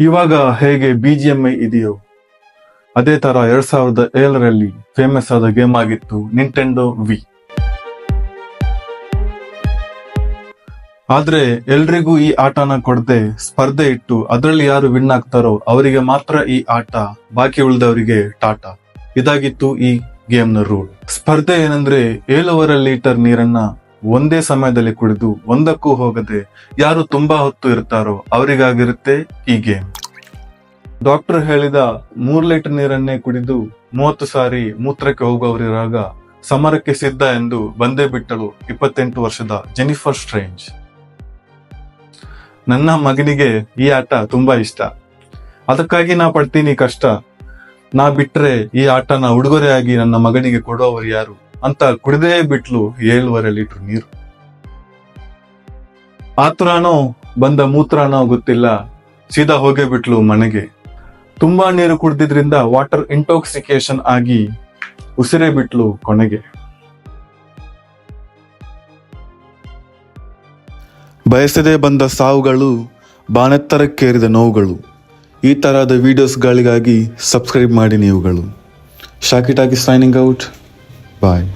ಇವಾಗ ಹೇಗೆ B G M I ಇದೆಯೋ ಅದೇ ತರ ಎರಡ್ ಸಾವಿರದ ಏಳರಲ್ಲಿ ಫೇಮಸ್ ಆದ ಗೇಮ್ ಆಗಿತ್ತು ನಿಂಟೆಂಡೋ ವಿ ಆದ್ರೆ ಎಲ್ರಿಗೂ ಈ ಆಟನ ಕೊಡದೆ ಸ್ಪರ್ಧೆ ಇಟ್ಟು ಅದರಲ್ಲಿ ಯಾರು ವಿನ್ ಆಗ್ತಾರೋ ಅವರಿಗೆ ಮಾತ್ರ ಈ ಆಟ, ಬಾಕಿ ಉಳಿದವರಿಗೆ ಟಾಟಾ. ಇದಾಗಿತ್ತು ಈ ಗೇಮ್ನ ರೂಲ್ ಸ್ಪರ್ಧೆ ಏನಂದ್ರೆ ಏಳುವರೆ ಲೀಟರ್ ನೀರನ್ನ ಒಂದೇ ಸಮಯದಲ್ಲಿ ಕುಡಿದು ಒಂದಕ್ಕೂ ಹೋಗದೆ ಯಾರು ತುಂಬಾ ಹೊತ್ತು ಇರ್ತಾರೋ ಅವರಿಗಾಗಿರುತ್ತೆ ಈ ಗೇಮ್ ಡಾಕ್ಟರ್ ಹೇಳಿದ ಮೂರ್ ಲೀಟರ್ ನೀರನ್ನೇ ಕುಡಿದು ಮೂವತ್ತು ಸಾರಿ ಮೂತ್ರಕ್ಕೆ ಹೋಗುವವರಿರಾಗ ಸಮರಕ್ಕೆ ಸಿದ್ಧ ಎಂದು ಬಂದೇ ಬಿಟ್ಟಳು ಇಪ್ಪತ್ತೆಂಟು ವರ್ಷದ ಜೆನಿಫರ್ ಸ್ಟ್ರೇಂಜ್. ನನ್ನ ಮಗನಿಗೆ ಈ ಆಟ ತುಂಬಾ ಇಷ್ಟ. ಅದಕ್ಕಾಗಿ ನಾ ಪಡ್ತೀನಿ ಕಷ್ಟ. ನಾ ಬಿಟ್ರೆ ಈ ಆಟನ ಉಡುಗೊರೆಯಾಗಿ ನನ್ನ ಮಗನಿಗೆ ಕೊಡುವವರು ಯಾರು ಅಂತ ಕುಡಿದೇ ಬಿಟ್ಲು ಏಳುವರೆ ಲೀಟರ್ ನೀರು. ಆತುರಾನೋ ಬಂದ ಮೂತ್ರನೋ ಗೊತ್ತಿಲ್ಲ. ಸೀದಾ ಹೋಗೇ ಬಿಟ್ಲು ಮನೆಗೆ. ತುಂಬಾ ನೀರು ಕುಡ್ದಿದ್ರಿಂದ ವಾಟರ್ ಇಂಟಾಕ್ಸಿಕೇಶನ್ ಆಗಿ ಉಸಿರೇ ಬಿಟ್ಲು ಕೊನೆಗೆ. ಬಯಸದೆ ಬಂದ ಸಾವುಗಳು ಬಾನೆತ್ತರಕ್ಕೇರಿದ ನೋವುಗಳು. ಈ ತರಹದ ವಿಡಿಯೋಸ್ಗಳಿಗಾಗಿ ಸಬ್ಸ್ಕ್ರೈಬ್ ಮಾಡಿ ನೀವುಗಳು. ಶಾಕಿಟಾಗಿ ಸೈನಿಂಗ್ ಔಟ್ ಬಾಯ್